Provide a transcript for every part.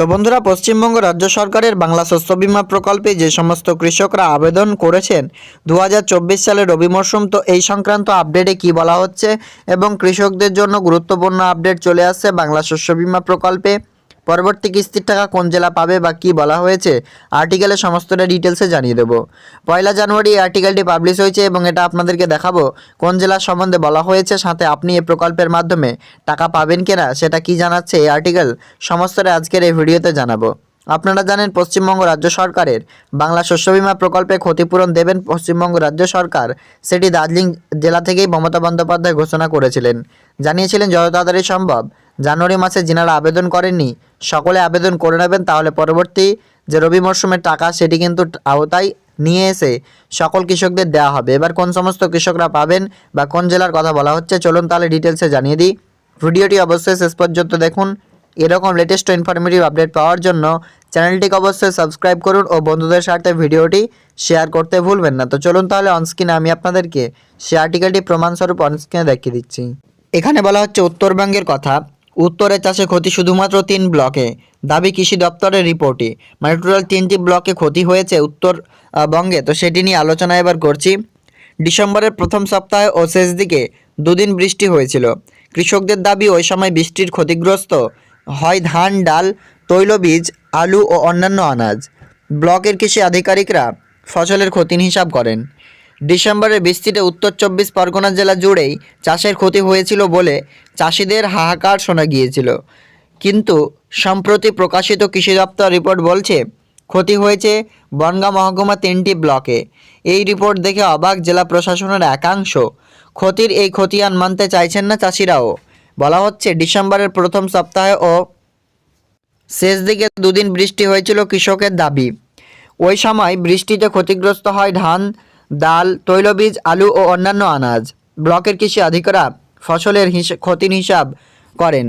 তো বন্ধুরা, পশ্চিমবঙ্গ রাজ্য সরকারের বাংলা শস্য বিমা প্রকল্পে যে সমস্ত কৃষকরা আবেদন করেছেন দু সালে রবি মরশুম তো এই সংক্রান্ত আপডেটে কি বলা হচ্ছে এবং কৃষকদের জন্য গুরুত্বপূর্ণ আপডেট চলে আসছে বাংলা শস্য বিমা প্রকল্পে। পরবর্তী কিস্তির টাকা কোন জেলা পাবে বা কি বলা হয়েছে আর্টিকেলে সমস্তটা ডিটেলসে জানিয়ে দেবো। পয়লা জানুয়ারি আর্টিকেলটি পাবলিশ হয়েছে এবং এটা আপনাদেরকে দেখাবো, কোন জেলার সম্বন্ধে বলা হয়েছে, সাথে আপনি এই প্রকল্পের মাধ্যমে টাকা পাবেন কিনা, সেটা কি জানাচ্ছে এই আর্টিকেল, সমস্তটা আজকের এই ভিডিওতে জানাব। আপনারা জানেন পশ্চিমবঙ্গ রাজ্য সরকারের বাংলা শস্য বীমা প্রকল্পে ক্ষতিপূরণ দেবেন পশ্চিমবঙ্গ রাজ্য সরকার, সেটি দার্জিলিং জেলা থেকেই মমতা বন্দ্যোপাধ্যায় ঘোষণা করেছিলেন। জানিয়েছিলেন যত তাড়াতাড়ি সম্ভব, জানুয়ারি মাসে যিনারা আবেদন করেননি সকলে আবেদন করে নেবেন, তাহলে পরবর্তী যে রবি মরশুমের টাকা সেটি কিন্তু আওতায় নিয়ে এসে সকল কৃষকদের দেওয়া হবে। এবার কোন সমস্ত কৃষকরা পাবেন বা কোন জেলার কথা বলা হচ্ছে, চলুন তাহলে ডিটেলসে জানিয়ে দিই। ভিডিওটি অবশ্যই শেষ পর্যন্ত দেখুন। এরকম লেটেস্ট ইনফরমেটিভ আপডেট পাওয়ার জন্য চ্যানেলটিকে অবশ্যই সাবস্ক্রাইব করুন ও বন্ধুদের সাথে ভিডিওটি শেয়ার করতে ভুলবেন না। তো চলুন তাহলে অনস্ক্রিনে আমি আপনাদেরকে সে আর্টিকেলটি প্রমাণস্বরূপ অনস্ক্রিনে দেখিয়ে দিচ্ছি। এখানে বলা হচ্ছে উত্তরবঙ্গের কথা। উত্তরে চাষে ক্ষতি শুধুমাত্র তিন ব্লকে। দাবি কৃষি দপ্তরের রিপোর্টে। মানে টোটাল তিনটি ব্লকে ক্ষতি হয়েছে উত্তরবঙ্গে তো সেটি নিয়ে আলোচনা এবার করছি। ডিসেম্বরের প্রথম সপ্তাহে ও শেষ দিকে দুদিন বৃষ্টি হয়েছিল। কৃষকদের দাবি, ওই সময় বৃষ্টির ক্ষতিগ্রস্ত হয় ধান, ডাল, তৈলবীজ, আলু ও অন্যান্য আনাজ। ব্লকের কৃষি আধিকারিকরা ফসলের ক্ষতির হিসাব করেন। ডিসেম্বরের বৃষ্টিতে উত্তর চব্বিশ পরগনা জেলা জুড়েই চাষের ক্ষতি হয়েছিল বলে চাষিদের হাহাকার শোনা গিয়েছিল। কিন্তু সম্প্রতি প্রকাশিত কৃষি দপ্তর রিপোর্ট বলছে, ক্ষতি হয়েছে বনগাঁ মহকুমা তিনটি ব্লকে। এই রিপোর্ট দেখে অবাক জেলা প্রশাসনের একাংশ, ক্ষতির এই খতিয়ান মানতে চাইছেন না চাষিরাও। বলা হচ্ছে, ডিসেম্বরের প্রথম সপ্তাহে ও শেষ দিকে দুদিন বৃষ্টি হয়েছিল কৃষকের দাবি। ওই সময় বৃষ্টিতে ক্ষতিগ্রস্ত হয় ধান ডাল, তৈলবীজ, আলু ও অন্যান্য আনাজ। ব্লকের কৃষি আধিকারা ফসলের ক্ষতির হিসাব করেন।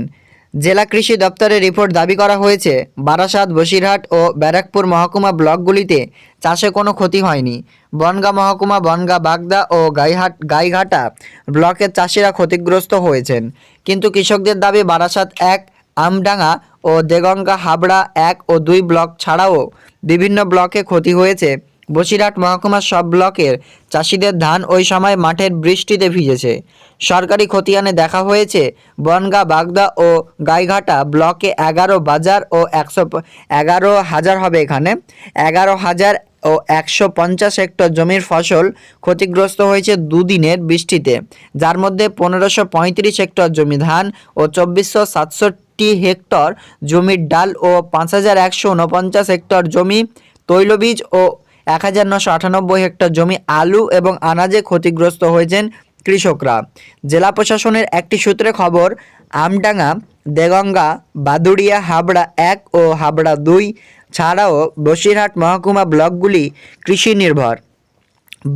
জেলা কৃষি দপ্তরের রিপোর্ট দাবি করা হয়েছে, বারাসাত, বসিরহাট ও ব্যারাকপুর মহকুমা ব্লকগুলিতে চাষে কোনো ক্ষতি হয়নি। বনগাঁ মহকুমা, বনগাঁ বাগদা ও গাইহাট, গাইঘাটা ব্লকের চাষিরা ক্ষতিগ্রস্ত হয়েছেন। কিন্তু কৃষকদের দাবি, বারাসাত এক, আমডাঙ্গা ও দেগঙ্গা, হাবড়া এক ও দুই ব্লক ছাড়াও বিভিন্ন ব্লকে ক্ষতি হয়েছে। বসিরহাট মহকুমার সব ব্লকের চাষিদের ধান ওই সময় মাঠের বৃষ্টিতে ভিজেছে। সরকারি খতিয়ানে দেখা হয়েছে, বনগা, বাগদা ও গাইঘাটা ব্লকে এগারো বাজার ও একশো এগারো হাজার হবে এখানে। এগারো হাজার ও একশো পঞ্চাশ হেক্টর জমির ফসল ক্ষতিগ্রস্ত হয়েছে দুদিনের বৃষ্টিতে। যার মধ্যে পনেরোশো পঁয়ত্রিশ হেক্টর জমি ধান ও চব্বিশশো সাতষট্টি হেক্টর জমির ডাল ও পাঁচ হাজার একশো উনপঞ্চাশ হেক্টর জমি, তৈলবীজ ও এক হাজার নশো আটানব্বই হেক্টর জমি আলু এবং আনাজে ক্ষতিগ্রস্ত হয়েছেন কৃষকরা। জেলা প্রশাসনের একটি সূত্রে খবর, আমডাঙ্গা, দেগঙ্গা, বাদুড়িয়া, হাবড়া এক ও হাবড়া দুই ছাড়াও বসিরহাট মহকুমা ব্লকগুলি কৃষি নির্ভর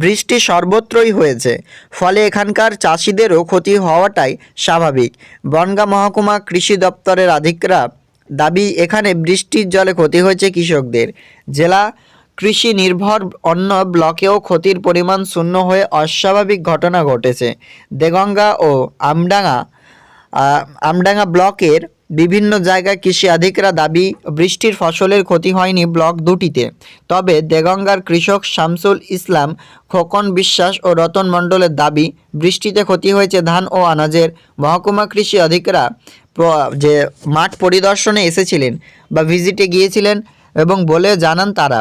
বৃষ্টি সর্বত্রই হয়েছে, ফলে এখানকার চাষিদেরও ক্ষতি হওয়াটাই স্বাভাবিক। বনগাঁ মহকুমা কৃষি দপ্তরের আধিকরা দাবি, এখানে বৃষ্টির জলে ক্ষতি হয়েছে কৃষকদের। জেলা কৃষি নির্ভর অন্য ব্লকেও ক্ষতির পরিমাণ শূন্য হয়ে অস্বাভাবিক ঘটনা ঘটেছে। দেগঙ্গা ও আমডাঙ্গা আমডাঙ্গা ব্লকের বিভিন্ন জায়গায় কৃষি আধিকরা দাবি, বৃষ্টির ফসলের ক্ষতি হয়নি ব্লক দুটিতে। তবে দেগঙ্গার কৃষক শামসুল ইসলাম খোকন বিশ্বাস ও রতন মণ্ডলের দাবি, বৃষ্টিতে ক্ষতি হয়েছে ধান ও আনাজের। মহকুমা কৃষি আধিকরা প্র- যে মাঠ পরিদর্শনে এসেছিলেন বা ভিজিটে গিয়েছিলেন এবং বলে জানান তারা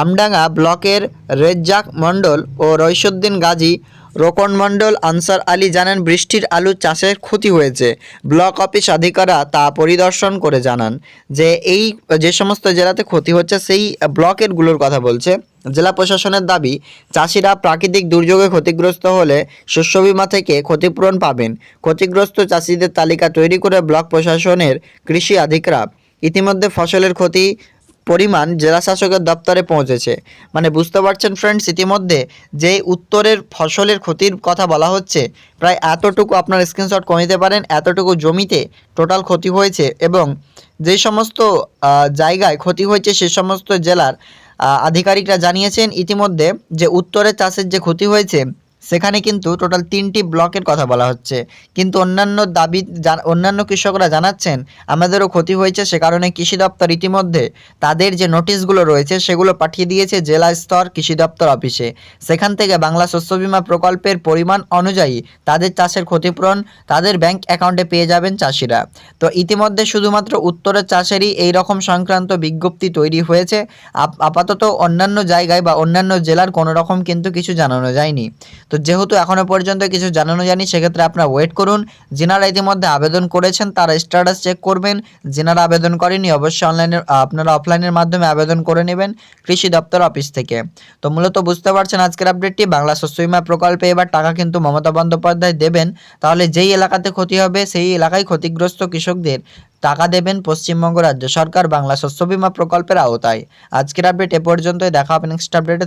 আমডাঙ্গা ব্লকের রেজ্জাক মণ্ডল ও রইসুদ্দিন গাজী, রোকন মণ্ডল, আনসার আলী জানান বৃষ্টির আলু চাষের ক্ষতি হয়েছে। ব্লক অফিস আধিকারা তা পরিদর্শন করে জানান যে এই, যে সমস্ত জেলাতে ক্ষতি হচ্ছে সেই ব্লকেরগুলোর কথা বলছে। জেলা প্রশাসনের দাবি, চাষিরা প্রাকৃতিক দুর্যোগে ক্ষতিগ্রস্ত হলে শস্য বীমা থেকে ক্ষতিপূরণ পাবেন। ক্ষতিগ্রস্ত চাষিদের তালিকা তৈরি করে ব্লক প্রশাসনের কৃষি আধিকরা ইতিমধ্যে ফসলের ক্ষতি পরিমাণ জেলা শাসকের দপ্তরে পৌঁছেছে। মানে বুঝতে পারছেন ফ্রেন্ডস ইতিমধ্যে যে উত্তরের ফসলের ক্ষতির কথা বলা হচ্ছে, প্রায় এতটুকু আপনার স্ক্রিনশট করে নিতে পারেন, এতটুকু জমিতে টোটাল ক্ষতি হয়েছে এবং যে সমস্ত জায়গায় ক্ষতি হয়েছে সে সমস্ত জেলার আধিকারিকরা জানিয়েছেন, ইতিমধ্যে যে উত্তরের চাষের যে ক্ষতি হয়েছে সেখানে কিন্তু টোটাল তিনটি ব্লকের কথা বলা হচ্ছে। কিন্তু অন্যান্য দাবি অন্যান্য কৃষকরা জানাচ্ছেন, আমাদেরও ক্ষতি হয়েছে সে কারণে কৃষি দপ্তর ইতিমধ্যে তাদের যে নোটিশগুলো রয়েছে সেগুলো পাঠিয়ে দিয়েছে জেলা স্তর কৃষি দপ্তর অফিসে। সেখান থেকে বাংলা শস্য বিমা প্রকল্পের পরিমাণ অনুযায়ী তাদের চাষের ক্ষতিপূরণ তাদের ব্যাংক অ্যাকাউন্টে পেয়ে যাবেন চাষিরা। তো ইতিমধ্যে শুধুমাত্র উত্তরের চাষেরই এই রকম সংক্রান্ত বিজ্ঞপ্তি তৈরি হয়েছে। আপাতত অন্যান্য জায়গায় বা অন্যান্য জেলার কোনো রকম কিন্তু কিছু জানানো যায়নি। তো যেহেতু এখনও পর্যন্ত কিছু জানানো যায়নি, সেক্ষেত্রে আপনারা ওয়েট করুন। যিনারা ইতিমধ্যে আবেদন করেছেন, তারা স্ট্যাটাস চেক করবেন। যিনারা আবেদন করেনি অবশ্যই অনলাইনে আপনারা অফলাইনের মাধ্যমে আবেদন করে নেবেন কৃষি দপ্তর অফিস থেকে। তো মূলত বুঝতে পারছেন আজকের আপডেটটি বাংলা শস্য বীমা প্রকল্পে এবার টাকা কিন্তু মমতা বন্দ্যোপাধ্যায় দেবেন। তাহলে যেই এলাকাতে ক্ষতি হবে, সেই এলাকায় ক্ষতিগ্রস্ত কৃষকদের টাকা দেবেন পশ্চিমবঙ্গ রাজ্য সরকার বাংলা শস্য বিমা প্রকল্পের আওতায়। আজকের আপডেট এ পর্যন্তই, দেখা হবে নেক্সট আপডেটে